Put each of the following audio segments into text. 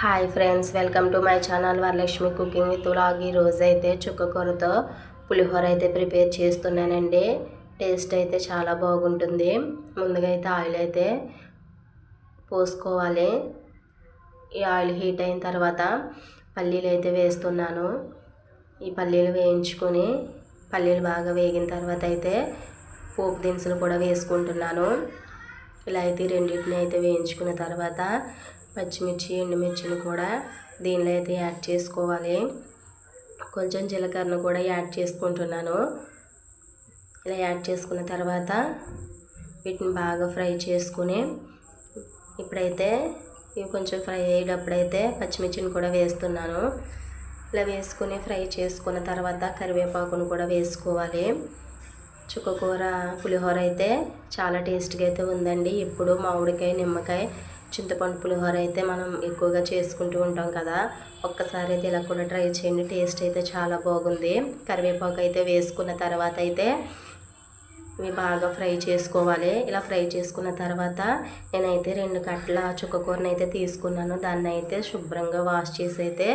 Hi friends welcome to my channel Varalakshmi cooking with vlog ఈ అయితే చుక్కకూరతో పులిహోర అయితే prepare చేస్తున్నానండి. టేస్ట్ అయితే చాలా బాగుంటుంది. ముందుగా అయితే ఆయిల్ అయితే పోసుకోవాలి. ఈ ఆయిల్ హీట్ అయిన తర్వాత పల్లీలు అయితే వేస్తున్నాను. ఈ పల్లీలు వేయించుకొని పల్లీలు బాగా వేగిన తర్వాత అయితే పోపు దినుసులు కూడా వేసుకుంటున్నాను. ఇలా అయితే రెండింటిని అయితే వేయించుకున్న తర్వాత పచ్చిమిర్చి ఎండుమిర్చిని కూడా దీనిలో అయితే యాడ్ చేసుకోవాలి. కొంచెం జీలకర్రను కూడా యాడ్ చేసుకుంటున్నాను. ఇలా యాడ్ చేసుకున్న తర్వాత వీటిని బాగా ఫ్రై చేసుకుని ఇప్పుడైతే ఇవి కొంచెం ఫ్రై అయ్యేటప్పుడైతే పచ్చిమిర్చిని కూడా వేస్తున్నాను. ఇలా వేసుకుని ఫ్రై చేసుకున్న తర్వాత కరివేపాకును కూడా వేసుకోవాలి. చుక్కకూర పులిహోర అయితే చాలా టేస్ట్గా అయితే ఉందండి. ఇప్పుడు మామిడికాయ నిమ్మకాయ చింతపండు పులిహోర అయితే మనం ఎక్కువగా చేసుకుంటూ ఉంటాం కదా. ఒక్కసారి అయితే ఇలా కూడా ట్రై చేయండి. టేస్ట్ అయితే చాలా బాగుంది. కరివేపాకు అయితే వేసుకున్న తర్వాత అయితే ఇవి బాగా ఫ్రై చేసుకోవాలి. ఇలా ఫ్రై చేసుకున్న తర్వాత నేనైతే రెండు కట్ల చుక్కకూరని అయితే తీసుకున్నాను. దాన్ని అయితే శుభ్రంగా వాష్ చేసి అయితే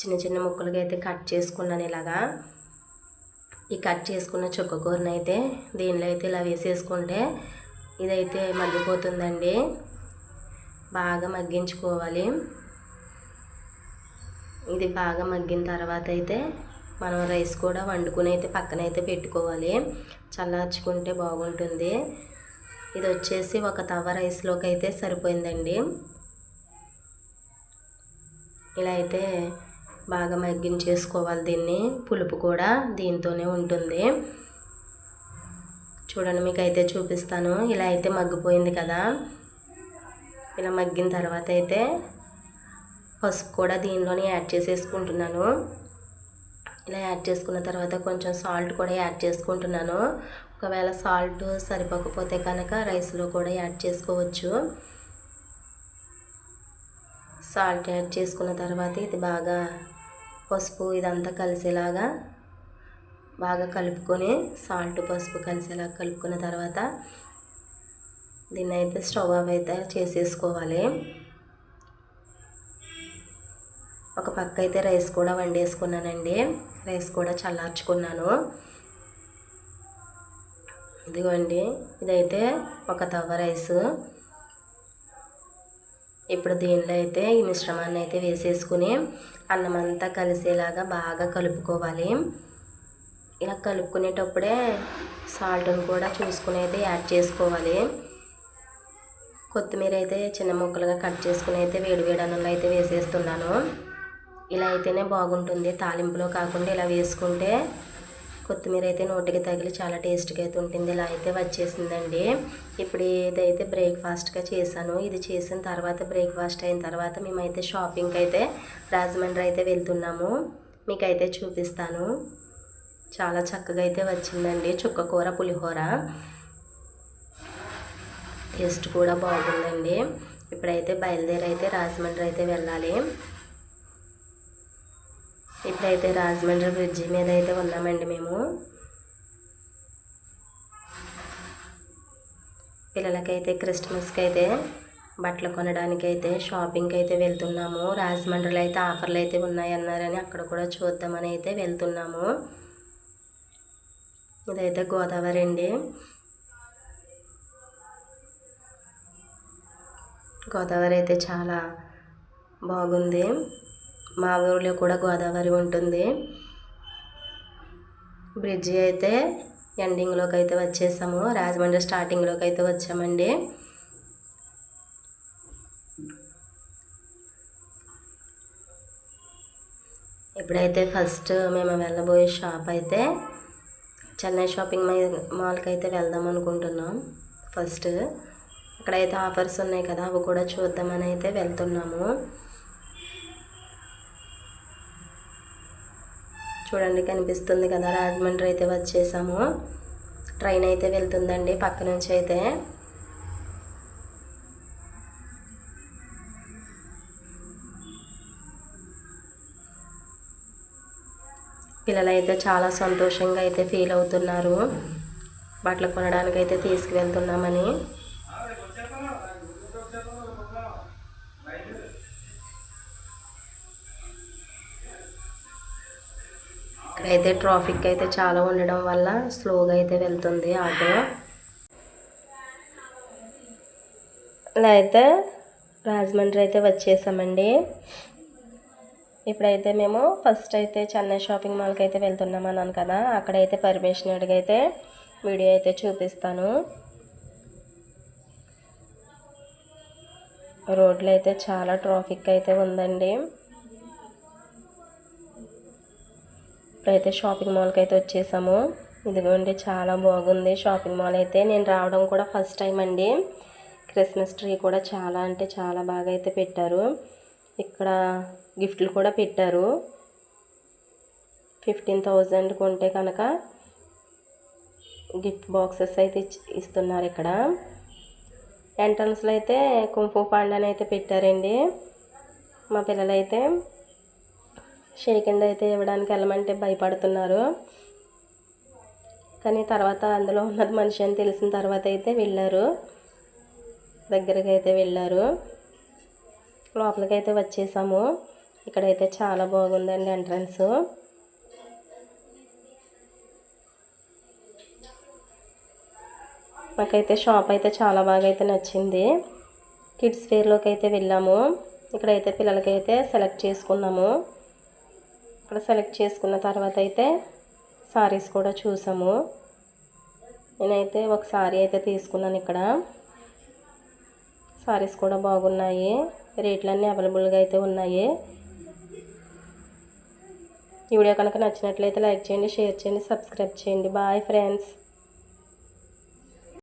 చిన్న చిన్న ముక్కలుగా అయితే కట్ చేసుకున్నాను ఇలాగా. ఈ కట్ చేసుకున్న చుక్కకూరని అయితే దీనిలో అయితే ఇలా వేసేసుకుంటే ఇదైతే మగ్గిపోతుందండి. బాగా మగ్గించుకోవాలి. ఇది బాగా మగ్గిన తర్వాత అయితే మనం రైస్ కూడా వండుకుని అయితే పక్కన అయితే పెట్టుకోవాలి. చల్లార్చుకుంటే బాగుంటుంది. ఇది వచ్చేసి ఒక తవ రైస్లోకి అయితే సరిపోయిందండి. ఇలా అయితే బాగా మగ్గించేసుకోవాలి దీన్ని. పులుపు కూడా దీంతోనే ఉంటుంది. చూడండి మీకు అయితే చూపిస్తాను. ఇలా అయితే మగ్గిపోయింది కదా. ఇలా మగ్గిన తర్వాత అయితే పసుపు కూడా దీనిలోనే యాడ్ చేసేసుకుంటున్నాను. ఇలా యాడ్ చేసుకున్న తర్వాత కొంచెం సాల్ట్ కూడా యాడ్ చేసుకుంటున్నాను. ఒకవేళ సాల్ట్ సరిపోకపోతే కనుక రైస్లో కూడా యాడ్ చేసుకోవచ్చు. సాల్ట్ యాడ్ చేసుకున్న తర్వాత ఇది బాగా పసుపు ఇదంతా కలిసేలాగా బాగా కలుపుకొని సాల్ట్ పసుపు కలిసేలాగా కలుపుకున్న తర్వాత దీన్ని అయితే స్టవ్ ఆఫ్ అయితే చేసేసుకోవాలి. ఒక పక్క అయితే రైస్ కూడా వండేసుకున్నానండి. రైస్ కూడా చల్లార్చుకున్నాను. ఇదిగోండి ఇదైతే ఒక తవ్వ రైస్. ఇప్పుడు దీనిలో అయితే ఈ మిశ్రమాన్ని అయితే వేసేసుకుని అన్నం అంతా కలిసేలాగా బాగా కలుపుకోవాలి. ఇలా కలుపుకునేటప్పుడే సాల్ట్ని కూడా చూసుకుని అయితే యాడ్ చేసుకోవాలి. కొత్తిమీర అయితే చిన్న ముక్కలుగా కట్ చేసుకుని అయితే వేడి వేడి అన్నంలో అయితే వేసేస్తున్నాను. ఇలా అయితేనే బాగుంటుంది. తాలింపులో కాకుండా ఇలా వేసుకుంటే కొత్తిమీర అయితే నోటికి తగిలి చాలా టేస్ట్గా అయితే ఉంటుంది. ఇలా అయితే వచ్చేసిందండి. ఇప్పుడు ఇదైతే బ్రేక్ఫాస్ట్గా చేశాను ఇది చేసిన తర్వాత బ్రేక్ఫాస్ట్ అయిన తర్వాత మేమైతే షాపింగ్కి అయితే రాజమండ్రి అయితే వెళ్తున్నాము. మీకైతే చూపిస్తాను. చాలా చక్కగా అయితే వచ్చిందండి. చుక్కకూర పులిహోర. టేస్ట్ కూడా బాగుందండి. ఇప్పుడైతే బయలుదేరి అయితే రాజమండ్రి అయితే వెళ్ళాలి. ఇప్పుడైతే రాజమండ్రి బ్రిడ్జి మీద అయితే ఉన్నామండి మేము. పిల్లలకైతే క్రిస్మస్కి అయితే బట్టలు కొనడానికి అయితే షాపింగ్కి అయితే వెళ్తున్నాము. రాజమండ్రిలో అయితే ఆఫర్లు అయితే ఉన్నాయన్నారని అక్కడ కూడా చూద్దామని అయితే వెళ్తున్నాము. ఇదైతే గోదావరి అండి. గోదావరి అయితే చాలా బాగుంది. మా ఊరిలో కూడా గోదావరి ఉంటుంది. బ్రిడ్జి అయితే ఎండింగ్లోకి అయితే వచ్చేసాము. రాజమండ్రి స్టార్టింగ్లోకి అయితే వచ్చామండి. ఇప్పుడైతే ఫస్ట్ మేము వెళ్ళబోయే షాప్ అయితే చెన్నై షాపింగ్ మాల్కి అయితే వెళ్దాం అనుకుంటున్నాం. ఫస్ట్ అక్కడైతే ఆఫర్స్ ఉన్నాయి కదా అవి కూడా చూద్దామని అయితే వెళ్తున్నాము. చూడండి కనిపిస్తుంది కదా రాజమండ్రి అయితే వచ్చేసాము. ట్రైన్ అయితే వెళ్తుందండి పక్క నుంచి అయితే. పిల్లలు అయితే చాలా సంతోషంగా అయితే ఫీల్ అవుతున్నారు. బట్టలు కొనడానికి అయితే తీసుకువెళ్తున్నామని. అయితే ట్రాఫిక్ అయితే చాలా ఉండడం వల్ల స్లోగా అయితే వెళ్తుంది ఆటో. ఇలా అయితే రాజమండ్రి అయితే వచ్చేసామండి. ఇప్పుడైతే మేము ఫస్ట్ అయితే చెన్నై షాపింగ్ మాల్కి అయితే వెళ్తున్నాం అన్నాను కదా అక్కడైతే పర్మిషన్ అడిగైతే వీడియో అయితే చూపిస్తాను. రోడ్లు అయితే చాలా ట్రాఫిక్ అయితే ఉందండి. ఇప్పుడైతే షాపింగ్ మాల్కి అయితే వచ్చేసాము. ఇదిగోండి చాలా బాగుంది షాపింగ్ మాల్ అయితే. నేను రావడం కూడా ఫస్ట్ టైం అండి. క్రిస్మస్ ట్రీ కూడా చాలా అంటే చాలా బాగా అయితే పెట్టారు. ఇక్కడ గిఫ్ట్లు కూడా పెట్టారు. ఫిఫ్టీన్ థౌజండ్ కొంటే కనుక గిఫ్ట్ బాక్సెస్ అయితే ఇస్తున్నారు ఇక్కడ. ఎంట్రన్స్లో అయితే కుంఫు పాండాని అయితే పెట్టారండి. మా పిల్లలైతే షేకెండ్ అయితే ఇవ్వడానికి వెళ్ళమంటే భయపడుతున్నారు. కానీ తర్వాత అందులో ఉన్నది మనిషి అని తెలిసిన తర్వాత అయితే వెళ్ళారు. దగ్గరికి అయితే వెళ్ళారు. లోపలికి అయితే వచ్చేసాము. ఇక్కడైతే చాలా బాగుందండి ఎంట్రన్స్. నాకైతే షాప్ అయితే చాలా బాగా అయితే నచ్చింది. కిడ్స్ వేర్లోకి అయితే వెళ్ళాము. ఇక్కడైతే పిల్లలకైతే సెలెక్ట్ చేసుకున్నాము. ఇక్కడ సెలెక్ట్ చేసుకున్న తర్వాత అయితే సారీస్ కూడా చూసాము. నేనైతే ఒక సారీ అయితే తీసుకున్నాను ఇక్కడ. సారీస్ కూడా బాగున్నాయి. రేట్లన్నీ అవైలబుల్గా అయితే ఉన్నాయి. ఈ వీడియో కనుక నచ్చినట్లయితే లైక్ చేయండి షేర్ చేయండి సబ్స్క్రైబ్ చేయండి. Bye friends.